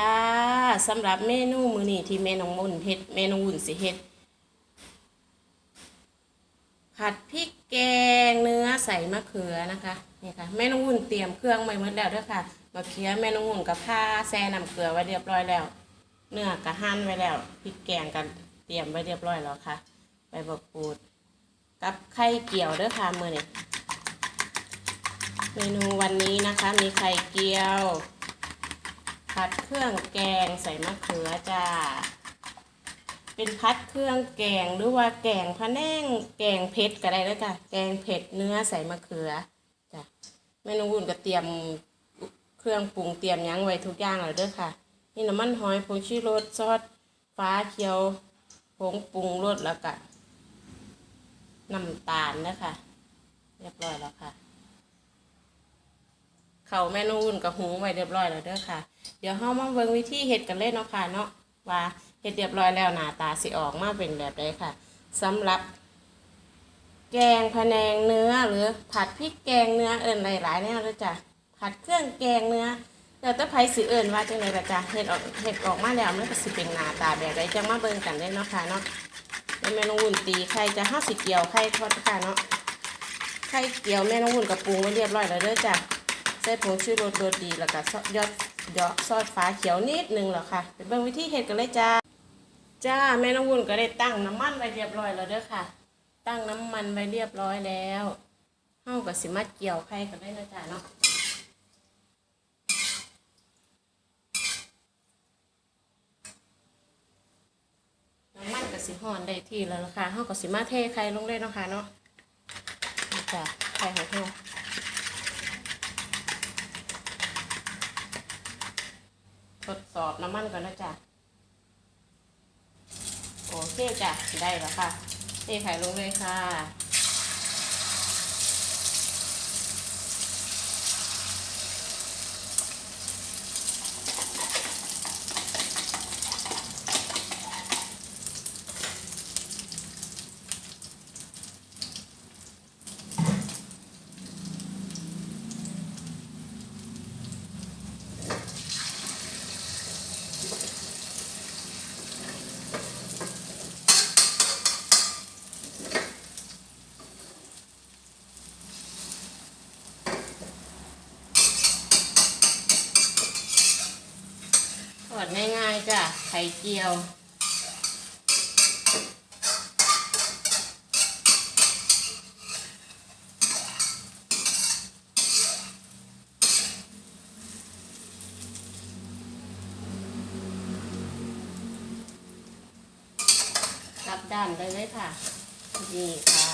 จ้าสำหรับเมนูมื้อนี้ที่แม่น้องวุ้นเฮ็ดแม่น้องวุ้นสิเฮ็ดผัดพริกแกงเนื้อใส่มะเขือนะคะนี่ค่ะแม่น้องวุ้นเตรียมเครื่องไว้หมดแล้วด้วยค่ะมะเขือแม่น้องวุ้นกับผ้าแซ่น้ำเกลือไว้เรียบร้อยแล้ว เนื้อกะหั่นไว้แล้วพริกแกงกันเตรียมไว้เรียบร้อยแล้วค่ะใบบักกูดกับไข่เกี่ยวด้อค่ะมือนี้เมนูวันนี้นะคะมีไข่เกี๊ยว ผัดเครื่องแกงใส่มะเขือจ้า เป็นพัดเครื่องแกงหรือว่าแกงพะแนงแกงเผ็ดก็ได้แล้วจ้ะแกงเผ็ดเนื้อใส่มะเขือจ้ะเมนูอุ่นก็เตรียมเครื่องปรุงเตรียมยั้งไว้ทุกอย่างแล้วเด้อค่ะนี่น้ำมันหอยผงชูรสซอสฟ้าเขียวผงปรุงรสแล้วก็น้ำตาลนะคะ เรียบร้อยแล้วค่ะ เขาวเมนูอุ่นกับหุงไว้เรียบร้อยแล้วเด้อค่ะ เดี๋ยวเฮามาเบิ่งวิธีเฮ็ดกันเลยเนาะค่ะเนาะว่าเฮ็ดเรียบร้อยแล้วหน้าตาสิออกมาเป็นแบบใดค่ะสำหรับ แกงพะแนงเนื้อหรือผัดพริกแกงเนื้อเอิญหลายๆแนวเลยจ้ะผัดเครื่องแกงเนื้อแล้วแต่ไผสิเอิญว่าจังไดล่ะจ้ะเฮ็ดออกเฮ็ดออกมาแล้วมันก็สิเป็นหน้าตาแบบใดจังมาเบิ่งกันได้เนาะค่ะเนาะแล้วแม่น้องวุ่นตีไข่จะห้าสิเกี่ยวไข่ทอดค่ะเนาะไข่เกี่ยวแม่น้องวุ่นกับปรุงไว้เรียบร้อยแล้วเด้อจ้ะ ใส่ผงชูรสโดดดีแล้วก็ซอสยอดยอดซอสฟ้าเขียวนิดนึงแล้วค่ะไปเบิ่งวิธีเฮ็ดกันเลยจ้าจ้าแม่น้องวุ่นก็ได้ตั้งน้ำมันไว้เรียบร้อยแล้วเด้อค่ะ ตั้งน้ำมันไว้เรียบร้อยแล้วเฮากับสิมาเกี่ยวไข่กันได้นะจ๊ะเนาะน้ำมันกับสิห่อนได้ที่แล้วล่ะค่ะเฮากับสิมาเทไข่ลงเลยเนาะค่ะเนาะจ้ะไข่ของเฮา ดสอบน้ำมันก่อนนะจ๊ะโอเคจ้ะได้แล้วค่ะเทไข่ลงเลยค่ะ ไข่เจียวกลับด้านได้เลยค่ะ นี่ค่ะ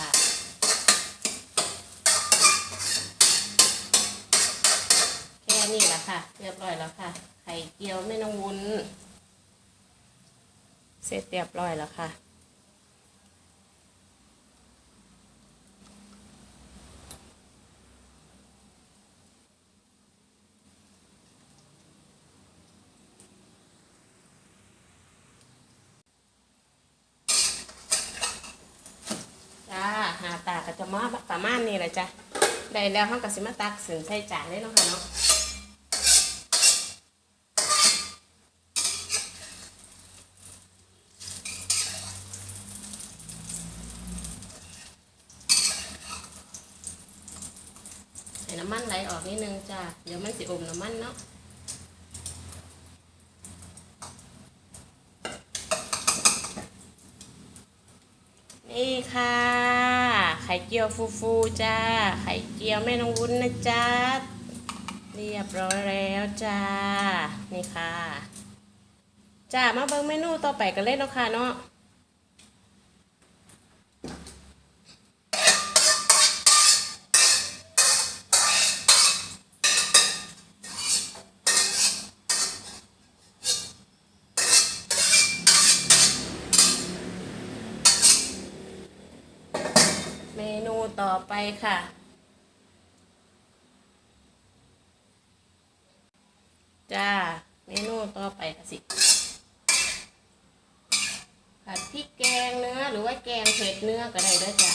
แค่นี้แหละค่ะ เรียบร้อยแล้วค่ะ ไข่เจียวไม่ต้องวุ้น เสร็จเรียบร้อยแล้วค่ะ จ้า หาตาก็จะมาประมาณนี้แหละจ้ะ ได้แล้วเขาก็สิมาตักสินใส่จานเลยเนาะค่ะเนาะ ให้น้ำมั อกนิดนึงจ้าเดี๋ยวมันสิอมน้ำมันเนาะนี่ค่ะ ไข่เจียวฟูฟูๆจ้า ไข่เจียวแม่น้องวุ้นนะจ๊ะเรียบร้อยแล้วจ้า นี่ค่ะ จ้า มาเบิ่งเมนูต่อไปกันเลยเนาะค่ะเนาะ อไปค่ะ จ้า เมนูต่อไปค่ะสิ ผัดพริกแกงเนื้อหรือว่าแกงเผ็ดเนื้อก็ได้เด้วยจ้ะ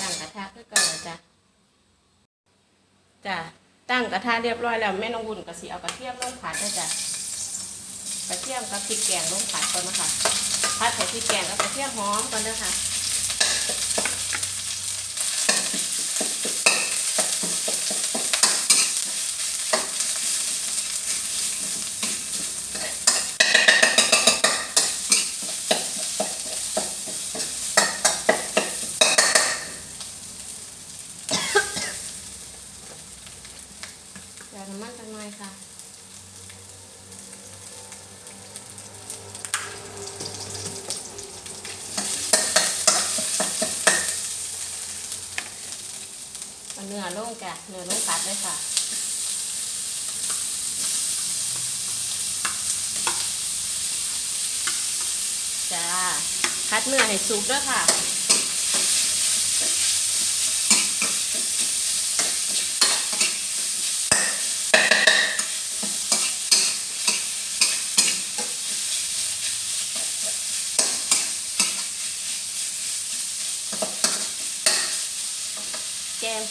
ตั้งกระทะก็ก่อนจ้ะ จ้ะ ตั้งกระทะเรียบร้อยแล้วแม่น้องวุ่นก็สิเอากระเทียมลงผัดด้วยจ้ะ ระเทียมกับพริกแกงลงผัดก่อนนะคะผัดใส่พริกแกงกับกระเทียมหอมก่อนนะคะ ใส่น้ำมันจังหน่อยค่ะ เอาเนื้อลง จ้ะเนื้อลงตัดเลยค่ะจ้าคัดเนื้อให้สุกด้วยค่ะ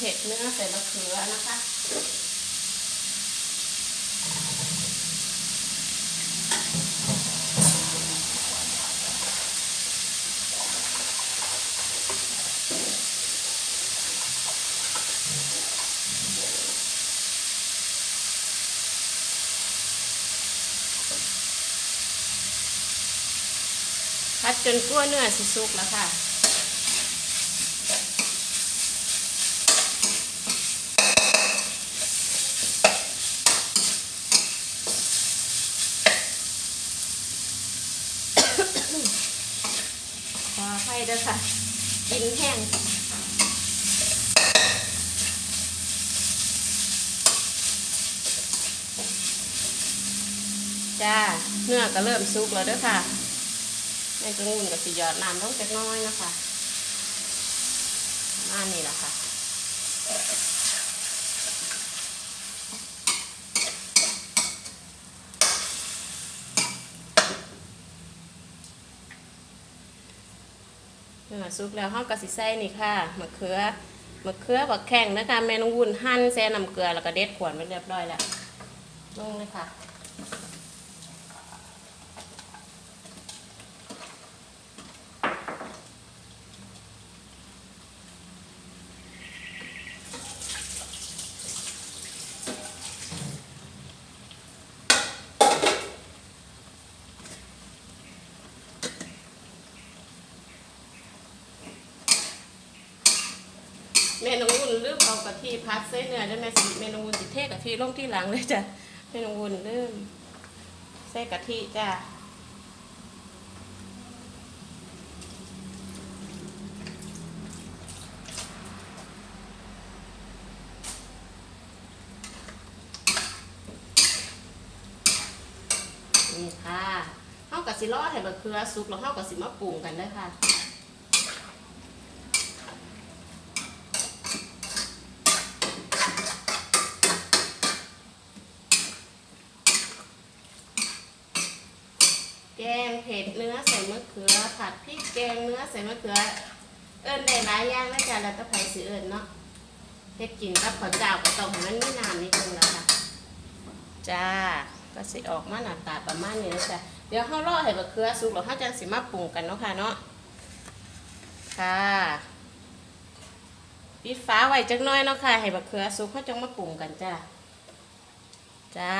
เผ็ดเนื้อใส่มะเขือนะคะพัดจนกลัวเนื้อสิสุกแล้วค่ะ ขอให้เด้อค่ะ กินแห้ง จ้าเนื้อก็เริ่มสุกแล้วด้อค่ะแม่กระงุ่นกับสิหยอดน้ำลงจักน้อยนะคะมานี้แหละค่ะเนื้อซุปแล้วห้องกะสิใส่นี่ค่ะมะเขือมะเขือบักแข้งนะคะแม่นงวุ่นหั่นแซ่น้ำเกลือแล้วก็เด็ดขวดไว้เรียบร้อยแล้วลงเลยค่ะ แม่น้องวุ่นลืมเอากะทิพัดใส่เนื้อได้ไหมสิแม่น้องวุ่นสิเทกะทิลงที่หลังเลยจ้ะแม่น้องวุ่นลืมใส่กะทิจ้ะนี่ค่ะเฮากะสิรอให้มะเขือสุกแล้วเฮากะสิมาปรุงกันเลยค่ะ แกงเผ็ดเนื้อใส่มะเขือผัดพริกแกงเนื้อใส่มะเขือ เอิญได้หลายอย่างนะจ๊ะแล้วก็ไผสิเอิญเนาะเฮ็ดกินกับข้าวเจ้าก็ต้องให้มันมีน้ำนิดนึงแล้วค่ะจ้าก็สิออกมาหน้าตาประมาณนี้นะจ๊ะเดี๋ยวเฮารอให้มะเขือสุกแล้วเฮาจังสิมาปรุงกันเนาะค่ะเนาะค่ะปิดฟ้าไว้จักหน้อยเนาะค่ะให้มะเขือสุกเฮาจังมาปรุงกันจ้าจ้า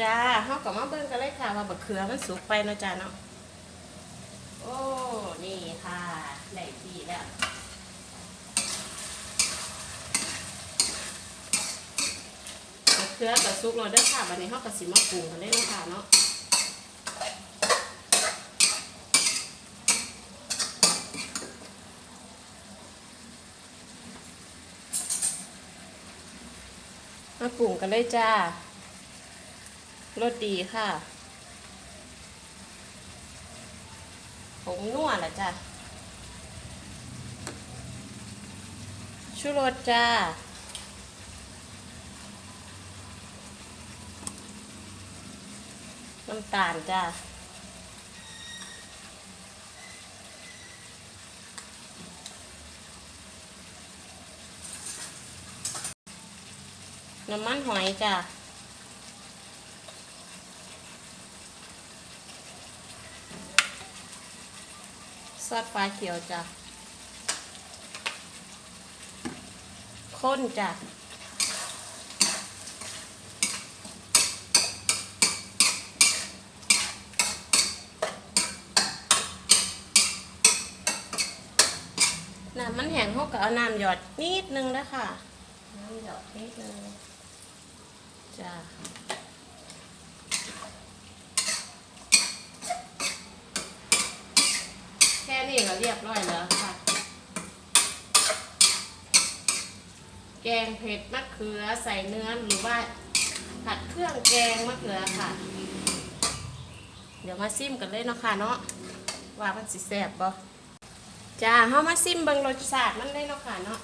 จ้าเฮาก็มาเบิ่งกันเลยค่ะ ว่าบักเขือมันสุกไปเนาะจ้าเนาะ โอ้ นี่ค่ะได้ที่แล้วบักเขือกับสุกแล้วเด้ค่ะบัดนี้เฮาก็สิมาปรุงกันเลยเนาะค่ะเนาะมาปรุงกันเลยจ้า รสดีค่ะผงนวแหละจ้ะชูรสจ้าน้ำตาลจ้าน้ำมันหอยจ้า ซอสปลาเขียวจ้าข้นจ้าน้ำมันแห้งเขาก็เอาน้ำหยอดนิดนึงนะค่ะน้ำหยอดนิดนึงจ้าแค่ นี้ก็เรียบร้อยแล้วค่ะ แกงเผ็ดมะเขือใส่เนื้อหรือว่าผัดเครื่องแกงมะเขือค่ะ เดี๋ยวมาซิมกันเลยเนาะค่ะเนาะว่ามันสิแซ่บบ่จ้าเฮามาซิมเบิ่งรสชาติมันได้เนาะค่ะเนาะ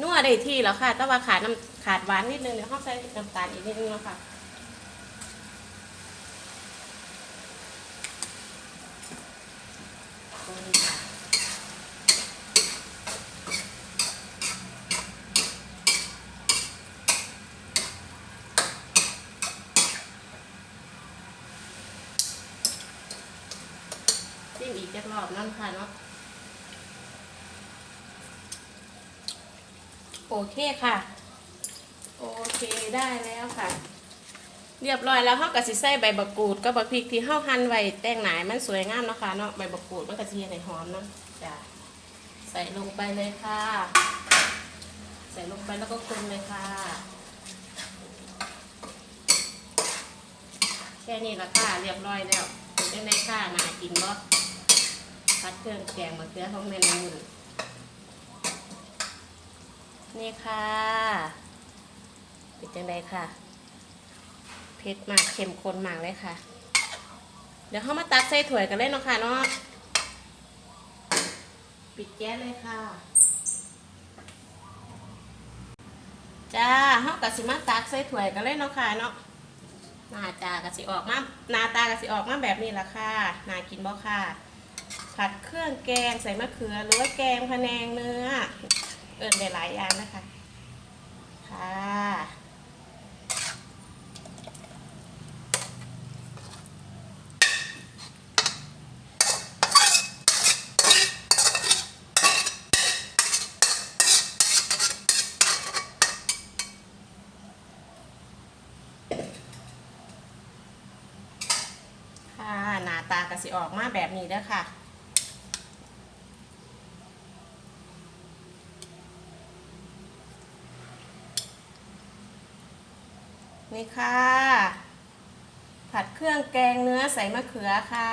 นัวได้ที่แล้วค่ะ แต่ว่าขาดน้ำขาดหวานนิดนึงเดี๋ยวเฮาใส่น้ำตาลอีกนิดนึงเนาะค่ะคนค่ะซิมอีกจักรอบนั่น ค่ะเนาะโอเคค่ะ โอเคได้แล้วค่ะ เรียบร้อยแล้วเฮาก็สิใส่ใบบักกูดกับบักพริกที่เฮาหั่นไว้แต่งหนายมันสวยงามเนาะค่ะเนาะใบบักกูดมันก็สิเฮ็ดให้หอมเนาะจ้ะใส่ลงไปเลยค่ะ ใส่ลงไปแล้วก็คนเลยค่ะแค่นี้ละค่ะเรียบร้อยแล้วเป็นจังค่ะน่ากินบ่ พัดเครื่องแกงมะเขือของแม่นูนนี่ค่ะเป็นจังไดค่ะเผ็ดมากเข้มข้นมากเลยค่ะ เดี๋ยวเข้ามาตักใส่ถ้วยกันเลยเนาะค่ะเนาะปิดแก๊สเลยค่ะจ้าเฮากะสิมาตักใส่ถ้วยกันเลยเนาะค่ะเนาะหน้าตากะสิออกมาหน้าตากะสิออกมาแบบนี้ละค่ะน่ากินบ่ค่ะ ผัดเครื่องแกงใส่มะเขือ หรือว่าแกงพะแนงเนื้อ เอิญได้หลายอย่างนะคะ ค่ะหน้าตากะสิ ออกมาแบบนี้เด้อค่ะ นี่ค่ะ ผัดเครื่องแกงเนื้อใส่มะเขือค่ะ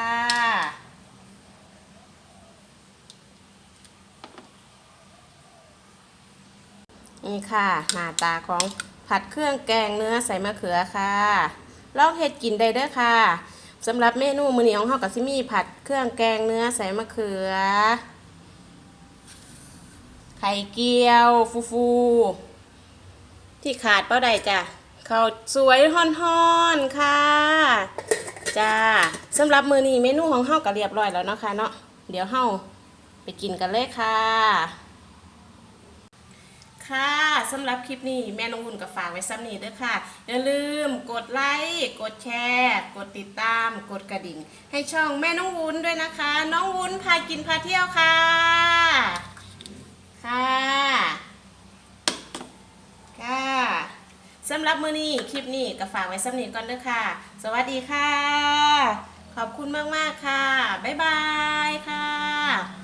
นี่ค่ะ หน้าตาของผัดเครื่องแกงเนื้อใส่มะเขือค่ะ ลองเฮ็ดกินได้เด้อค่ะ สำหรับเมนูมื้อนี้ของเฮาก็สิมี่ผัดเครื่องแกงเนื้อใส่มะเขือ ไข่เกี๊ยวฟูฟูๆที่ขาดเป้าใดจ้ะข้าวสวยฮ้อนๆค่ะจ้าสำหรับมื้อนี้เมนูของเฮาก็เรียบร้อยแล้วเนาะค่ะเนาะเดี๋ยวเฮาไปกินกันเลยค่ะ ค่ะสำหรับคลิปนี้แม่น้องวุ่นก็ฝากไว้ซ้ำนี้ด้วยค่ะ อย่าลืมกดไลค์กดแชร์ กดติดตาม กดกระดิ่ง ให้ช่องแม่น้องวุ้นด้วยนะคะ น้องวุ้นพากินพาเที่ยวค่ะ ค่ะค่ะสำหรับมื้อนี้คลิปนี้ก็ฝากไว้ซ้ำนี้ก่อนเด้อค่ะ สวัสดีค่ะ ขอบคุณมาก ๆ ค่ะ บ๊ายบายค่ะ